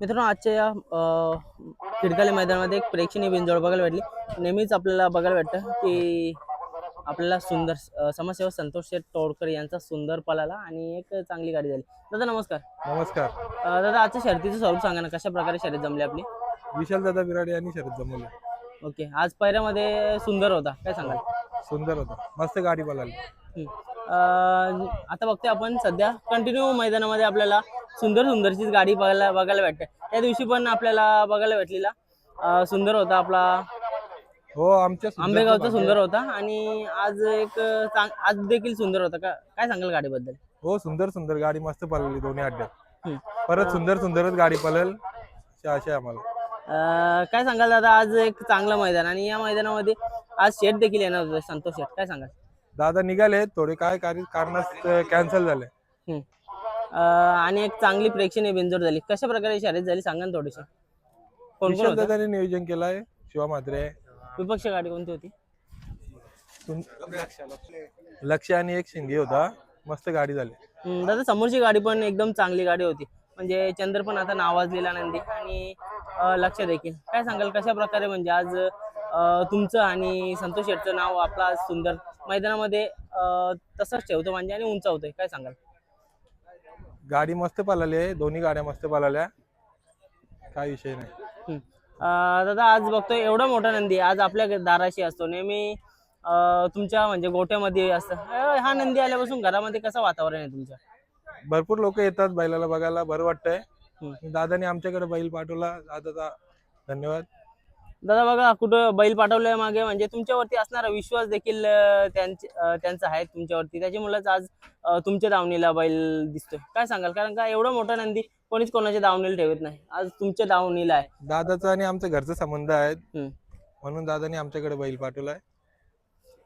मित्रांनो आजच्या या खिडकाले मैदानामध्ये एक प्रेक्षणीय बिनजोड बघायला भेटली. नेहमीच आपल्याला बघायला भेटतं की आपल्याला सुंदर समाजसेवक संतोष शेठ तोडकर यांचा सुंदर पळाला आणि एक चांगली गाडी झाली. दादा नमस्कार. नमस्कार. अ, दादा आजच्या शर्यतीचं स्वरूप सांगा ना कशा प्रकारे शर्यत जमली आपली? विशाल दादा बिराडे यांनी शरद जमवलं. ओके आज पहिऱ्यामध्ये सुंदर होता काय सांगाल? सुंदर होता. मस्त गाडी हम्म. अ, आता बघतोय आपण सध्या कंटिन्यू मैदानामध्ये आपल्याला सुंदर सुंदरचीच गाडी बघायला बघायला भेटते. त्या दिवशी पण आपल्याला बघायला भेटलेला. सुंदर होता आपला. हो आमच्या आंबेगावचा सुंदर होता आणि आज एक आज देखील सुंदर होता का? काय सांगाल गाडीबद्दल? हो सुंदर सुंदर गाडी मस्त पळवली दोन्ही अड्ड्यात. परत सुंदर सुंदरच गाडी पळेल आम्हाला. काय सांगाल दादा? आज एक चांगलं मैदान आणि या मैदानामध्ये आज शेट देखील येणार होते. संतोष शेट काय सांगाल? दादा निघाले थोडे काय कारणास कॅन्सल झाले. आणि एक चांगली प्रेक्षणीय बिंजोड झाली. कशा प्रकारे शर्यत झाली सांगा ना थोडीशी. कोण कोण विशाल होतं? दादाने नियोजन केलंय शिवा म्हात्रे. विपक्ष गाडी कोणती होती? लक्ष आणि एक शिंगे होता. मस्त गाडी झाली. हम्म, दादा समोरची गाडी पण एकदम चांगली गाडी होती. म्हणजे चंद्र पण आता नावाजलेला नंदी. आणि अ, लक्ष देखील. काय सांगाल कशा प्रकारे म्हणजे आज अ, तुमचं आणि संतोष शेटचं नाव आपला आज सुंदर मैदानामध्ये अ, तसंच ठेवतो म्हणजे आणि उंचावतोय. काय सांगाल? गाडी मस्त पळाली आहे. दोन्ही गाड्या मस्त पळाल्या काय विषय नाही. अ, दादा आज बघतोय एवढा मोठा नंदी. आज आपल्या दाराशी असतो. नेहमी अ, तुमच्या म्हणजे गोट्यामध्ये असतं. अ, हा नंदी आल्यापासून घरामध्ये कसं वातावरण आहे तुमच्या भरपूर लोक येतात बैलाला बघायला. बरं वाटतंय. हम्म. दादाने आमच्याकडे बैल पाठवला. दादाचा धन्यवाद. दादा बघा कुठं बैल पाठवलंय मागे. म्हणजे तुमच्यावरती असणारा विश्वास देखील त्यांचे आहे तुमच्यावरती. त्याच्यामुळेच आज तुमच्या दावणीला बैल दिसतोय. काय सांगाल? कारण का एवढा मोठा नंदी कोणीच कोणाच्या दावणीला ठेवत नाही. आज तुमच्या दावणीला आहे. दादाचा आणि आमचा घरचा संबंध हम्म. म्हणून दादाने आमच्याकडे बैल पाठवलाय.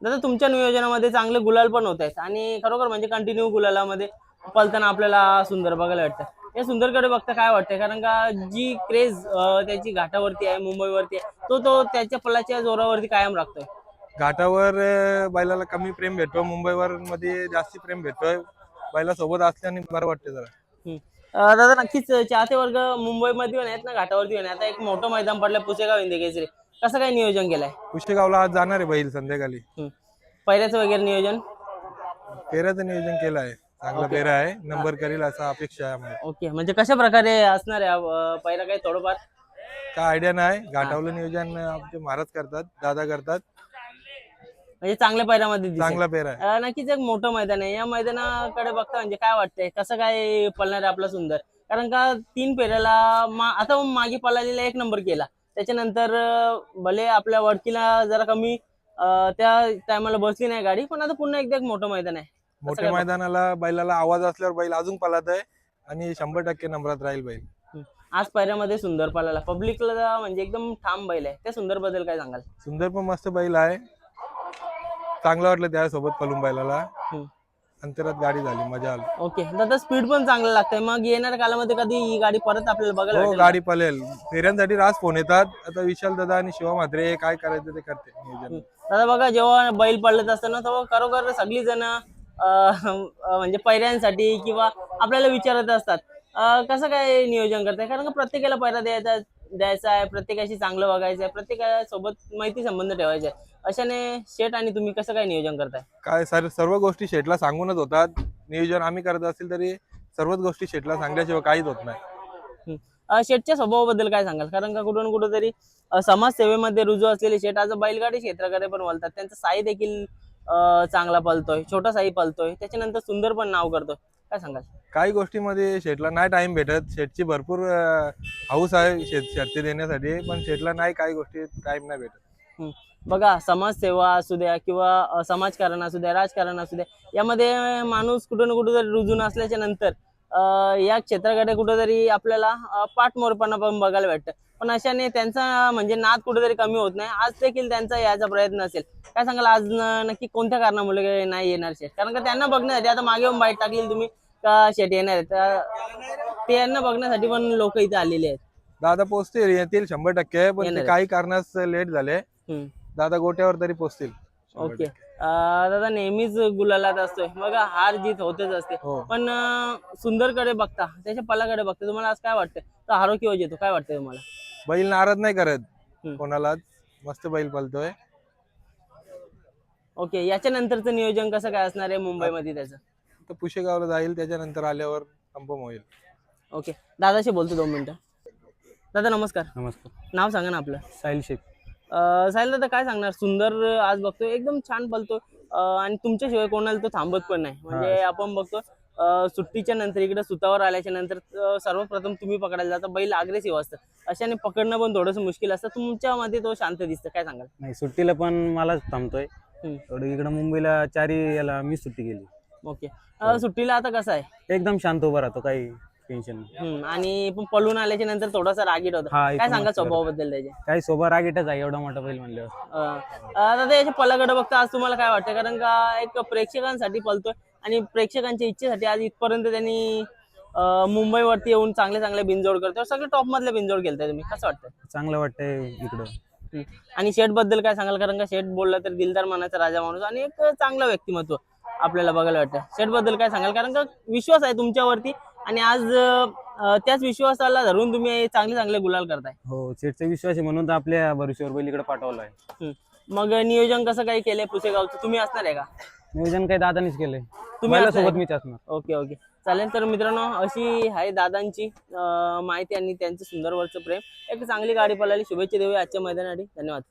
दादा तुमच्या नियोजनामध्ये चांगले गुलाल पण होत आहेत. आणि खरोखर म्हणजे कंटिन्यू गुलालामध्ये पलताना आपल्याला सुंदर बघायला वाटतं या सुंदरकडे बघता काय वाटतंय? कारण का जी क्रेज त्याची घाटावरती आहे मुंबईवरती आहे तो तो त्याच्या पलाच्या जोरावरती कायम राखतोय. घाटावर बैलाला कमी प्रेम भेटतो मुंबईवर मध्ये जास्ती प्रेम भेटतोय. बैला सोबत असल्याने बरं वाटते जरा. अं, दादा नक्कीच चाहते वर्ग मुंबईमध्ये पण आहेत ना घाटावरती पण आहे. आता एक मोठं मैदान पडलं पुसेगाव इंदे केसरी कसं काय नियोजन केलंय? कुशेगावला आज जाणार आहे बैल संध्याकाळी. हम्म. पहिल्याचं वगैरे नियोजन? पेऱ्याचं नियोजन केलं आहे. चांगला पेरा आहे. नंबर करेल असा अपेक्षा आहे आम्हाला. ओके म्हणजे कशा प्रकारे असणार आहे अं, पहिला काही थोडंफार काय आयडिया नाही. घाटावलं नियोजन आमचे महाराज करतात दादा करतात. म्हणजे चांगल्या पहिल्यामध्ये दिसेल. चांगला पेरा आहे. अं, नक्कीच एक मोठं मैदान आहे. या मैदानाकडे बघता म्हणजे काय वाटतंय? कसं काय पळणार आहे आपला सुंदर? कारण का तीन पेऱ्याला मा- आता मागे पळालेला एक नंबर केला. त्याच्यानंतर अं, भले आपल्या वडकीला जरा कमी अं, त्या टायमाला बसली नाही गाडी पण आता पुन्हा एकदा एक मोठं मैदान आहे. मोठ्या मैदानाला बैलाला आवाज असल्यावर बैल अजून पळत आहे आणि शंभर टक्के नंबरात राहील बैल. आज पहिऱ्यामध्ये सुंदर पळाला. पब्लिकला म्हणजे एकदम ठाम बैल आहे. त्या सुंदरबद्दल काय सांगाल? सुंदर पण मस्त बैल आहे. चांगलं वाटलं त्यासोबत पलून बैलाला. अंतरात गाडी झाली मजा आली. ओके. दादा स्पीड पण चांगलं लागतंय. मग येणाऱ्या कालामध्ये कधी ही गाडी परत आपल्याला बघायला हो भेटेल? गाडी पळेल. फेऱ्यांसाठी रास फोन येतात. आता विशाल दादा आणि शिवा म्हात्रे काय करायचं ते करते. नियोजन दादा बघा जेव्हा बैल पडलत असताना तेव्हा खरोखर सगळी जण म्हणजे पैऱ्यांसाठी किंवा आपल्याला विचारत असतात. कसं काय नियोजन करताय? कारण का प्रत्येकाला पैरा द्यायचा द्यायचा आहे प्रत्येकाशी चांगलं बघायचं आहे प्रत्येकासोबत माहिती संबंध ठेवायचे आहे. अशाने शेट आणि तुम्ही कसं काय नियोजन करताय? काय सर सर्व गोष्टी शेटला सांगूनच होतात. नियोजन आम्ही करत असेल तरी सर्वच गोष्टी शेटला सांगल्याशिवाय काहीच होत नाही. शेटच्या स्वभावाबद्दल काय सांगाल? कारण का कुठून कुठं तरी समाजसेवेमध्ये रुजू असलेले शेट आज बैलगाडी क्षेत्राकडे पण वळतात त्यांचा साई देखील चांगला पलतोय छोटा साई पलतोय त्याच्यानंतर सुंदर पण नाव करतोय. काय सांगाल? काही गोष्टीमध्ये शेटला नाही टाइम भेटत. शेटची भरपूर हौस आहे शेत शर्ती देण्यासाठी पण शेटला नाही काही गोष्टी टाइम नाही भेटत. बघा समाजसेवा असू द्या किंवा समाजकारण असू द्या राजकारण असू द्या यामध्ये माणूस कुठं ना कुठं तरी रुजून असल्याच्या नंतर या क्षेत्राकडे कुठेतरी आपल्याला पाठमोरपणा पण बघायला भेटतं. पण अशाने त्यांचा म्हणजे नाद कुठेतरी कमी होत नाही. आज देखील त्यांचा याचा प्रयत्न असेल. काय सांगाल? आज नक्की कोणत्या कारणामुळे नाही येणार शेट? कारण का त्यांना बघण्यासाठी आता मागे येऊन बाईट टाकली तुम्ही का शेट येणार आहेत? ते यांना बघण्यासाठी पण लोक इथे आलेले आहेत. दादा पोचतील येतील शंभर टक्के. पण. काही कारणास लेट झाले. दादा गोट्यावर तरी पोचतील. शंभर ओके. अं, दादा नेहमीच गुलालात असतोय. बघा हार जीत होतच असते. हो. पण अं, सुंदरकडे बघता त्याच्या पलाकडे बघता तुम्हाला आज काय वाटतं तो हारो किंवा येतो. काय वाटतं तुम्हाला? बैल नाराज नाही करत. हम्म. कोणालाच. मस्त बैल पळतोय ओके याच्या नंतरचं नियोजन कसं काय असणार आहे मुंबईमध्ये त्याचं? तर पुशेगावला जाईल त्याच्यानंतर आल्यावर कन्फर्म होईल. ओके दादाशी बोलतो दोन मिनिटं. दादा नमस्कार. नमस्कार. नाव सांगा ना आपलं. साहिल शेख. साहिल दादा काय सांगणार? सुंदर आज बघतोय एकदम छान बोलतो आणि तुमच्याशिवाय कोणाला तो थांबत पण नाही. म्हणजे आपण बघतो सुट्टीच्या नंतर इकडे सुतावर आल्याच्यानंतर सर्वप्रथम तुम्ही पकडायला जाता बैल अग्रेसिव्ह असतं. अशाने पकडणं पण थोडंसं मुश्किल असतं. तुमच्यामध्ये तो शांत दिसतं. काय सांगाल? नाही सुट्टीला पण मलाच थांबतोय. इकडं मुंबईला चारी याला मी सुट्टी केली. ओके. सुट्टीला आता कसं आहे? एकदम शांत उभा राहतो काही टेन्शन हम्म, आणि पण पळून आल्याच्यानंतर थोडासा रागीट होता. हा काय मस्त करतो. स्वभावाबद्दल त्याचे? काही सोबत रागीटच आहे एवढा मोठा बैल म्हणल्यावर. अं, अं, दादा याच्या पलाकडे बघता आज तुम्हाला काय वाटतं? कारण का एक प्रेक्षकांसाठी पलतोय आणि प्रेक्षकांच्या इच्छेसाठी आज इथपर्यंत त्यांनी अं, मुंबईवरती येऊन चांगले चांगले बिनजोड करतो सगळे टॉप मधले बिनजोड केलताय तुम्ही. कसं वाटतं चांगलं वाटतंय इकडं. हम्म. आणि शेठबद्दल काय सांगाल? कारण का शेठ बोलला तर दिलदार मनाचा राजा माणूस आणि एक चांगलं व्यक्तिमत्व आपल्याला बघायला वाटतं. शेठबद्दल काय सांगाल? कारण का विश्वास आहे तुमच्यावरती आणि आज अं, त्याच विश्वासाला धरून तुम्ही चांगले चांगले गुलाल करताय. हो सेटचा विश्वास आहे म्हणून तर आपल्या भरोश्यावर बैल इकडे पाठवला आहे हम्म. मग नियोजन कसं काही केलंय पुसेगावचं? तुम्ही असणार आहे का? नियोजन काही दादानीच केलंय. तुम्ही असणार सोबत? मीच असणार. Okay okay. चालेल तर मित्रांनो अशी आहे दादांची अं, माहिती आणि त्यांचं सुंदर वरचं प्रेम. एक चांगली गाडी पळाली. शुभेच्छा देऊया आजच्या मैदानासाठी. धन्यवाद.